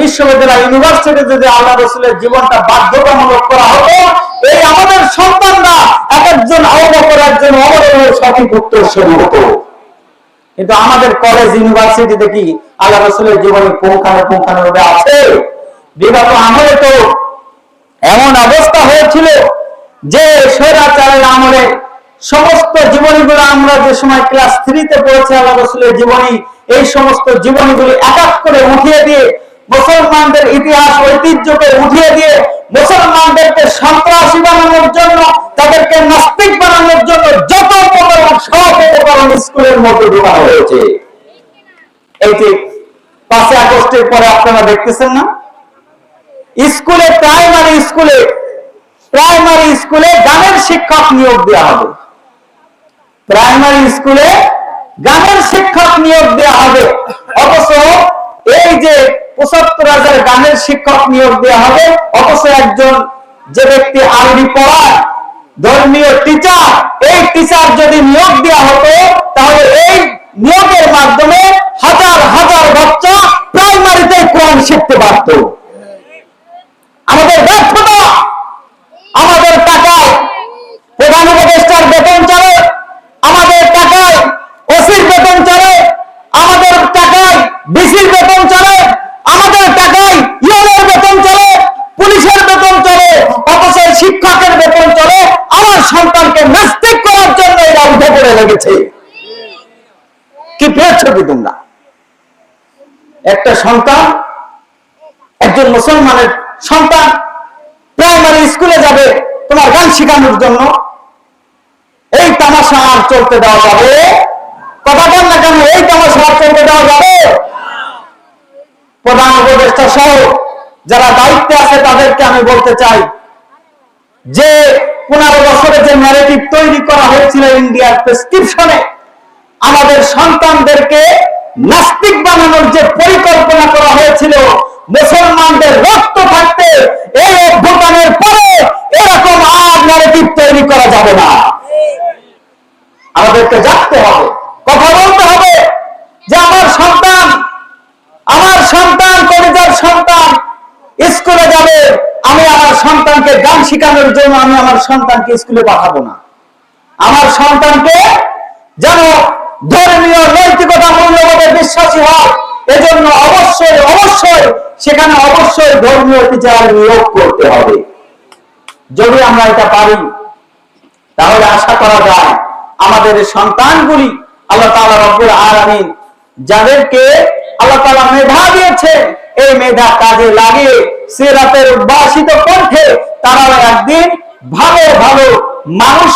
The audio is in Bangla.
বিশ্ববিদ্যালয় ইউনিভার্সিটি যদি আল্লাহ রসুলের জীবনটা বাধ্যতামূলক করা হতো, এই আমাদের সন্তানরা এক একজন অবকর একজন অবরের সঠিক উত্তর শুরু হতো। কিন্তু আমাদের কলেজ ইউনিভার্সিটিতে কি আল্লাহ রসুলের জীবনে পুঙ্খানো ভাবে আছে? বিগত আমলে তো এমন অবস্থা হয়েছিল যে স্বৈরাচারের আমলে সমস্ত জীবনীগুলো আমরা যে সময় ক্লাস থ্রিতে পড়েছি আল্লাহ রসুলের জীবনী, এই সমস্ত জীবনীগুলি এক এক করে উঠিয়ে দিয়ে মুসলমানদের ইতিহাস, ঐতিহ্যকে উঠিয়ে দিয়ে মুসলমানদেরকে সন্ত্রাসী বানানোর জন্য, তাদেরকে নাস্তিক বানানোর জন্য যত উপকরণ সব স্কুলের মধ্যে ঢোকানো হয়েছে। এই যে আগস্টের পরে আপনারা দেখতেছেন না? স্কুলে, প্রাইমারি স্কুলে প্রাইমারি স্কুলে গানের শিক্ষক নিয়োগ দেওয়া হবে। প্রাইমারি স্কুলে গানের শিক্ষক নিয়োগ দেওয়া হবে। অথচ পঁচাত্তর হাজার গানের শিক্ষক নিয়োগ দেওয়া হবে। অথচ একজন যে ব্যক্তি আরবি পড়ায়, ধর্মীয় টিচার এই টিচার যদি নিয়োগ দেওয়া হতো, তাহলে এই নিয়োগের মাধ্যমে হাজার হাজার বাচ্চা প্রাইমারিতে কোরআন শিখতে পারতো। আমাদের ব্যর্থতা, আমাদের টাকায় প্রধান উপদেষ্টার বেতন চলে, আমাদের টাকায় ওসির বেতন চলে, আমাদের টাকায় ডিসির বেতন চলে আমাদের টাকায় ইউনের বেতন চলে পুলিশের বেতন চলে অথচ এই শিক্ষকের বেতন চলে আমার সন্তানকে নাস্তিক করার জন্য এরা লেগেছে। কি পেয়েছ কি তোমরা? একটা সন্তান, একজন মুসলমানের সন্তান প্রাইমারি স্কুলে যাবে তোমার গান শেখানোর জন্য। এই তামাশা আর চলতে দেওয়া যাবে। কথা বল না কেন, এই তামাশা আর চলতে দেওয়া যাবে। প্রধান উপদেষ্টা সহ যারা দায়িত্বে আছে তাদেরকে আমি বলতে চাই যে পনেরো বছরে যে ন্যারেটিভ তৈরি করা হয়েছিল ইন্ডিয়ার প্রেসক্রিপশনে আমাদের সন্তানদেরকে নাস্তিক বানানোর যে পরিকল্পনা করা হয়েছিল, মুসলমানদের রক্ত থাকতে এই অভ্যুত্থানের পরে এরকম আর ন্যারেটিভ তৈরি করা যাবে না। আমাদেরকে জানতে হবে, কথা বলতে হবে যে আমার সন্তান আমার সন্তান কলেজের সন্তান স্কুলে যাবে আমি আমার সন্তানকে গান শেখানোর জন্য আমি আমার সন্তানকে স্কুলে পাঠাবো না। আমার সন্তানকে যেন ধর্মীয়, নৈতিকতা, মূল্যবোধে বিশ্বাসী হয়, এজন্য অবশ্যই অবশ্যই সেখানে অবশ্যই ধর্মীয় টিচার নিয়োগ করতে হবে। যদি আমরা এটা পারি, তাহলে আশা করা যায় আমাদের সন্তানগুলি আল্লাহ তাআলা রব্বুল আলামিন যাদেরকে আল্লাহ তাআলা মেধা দিয়েছে এই মেধা কাজে লাগে সিরাতের উদ্ভাসিত কণ্ঠে তারাও একদিন ভালো ভালো মানুষ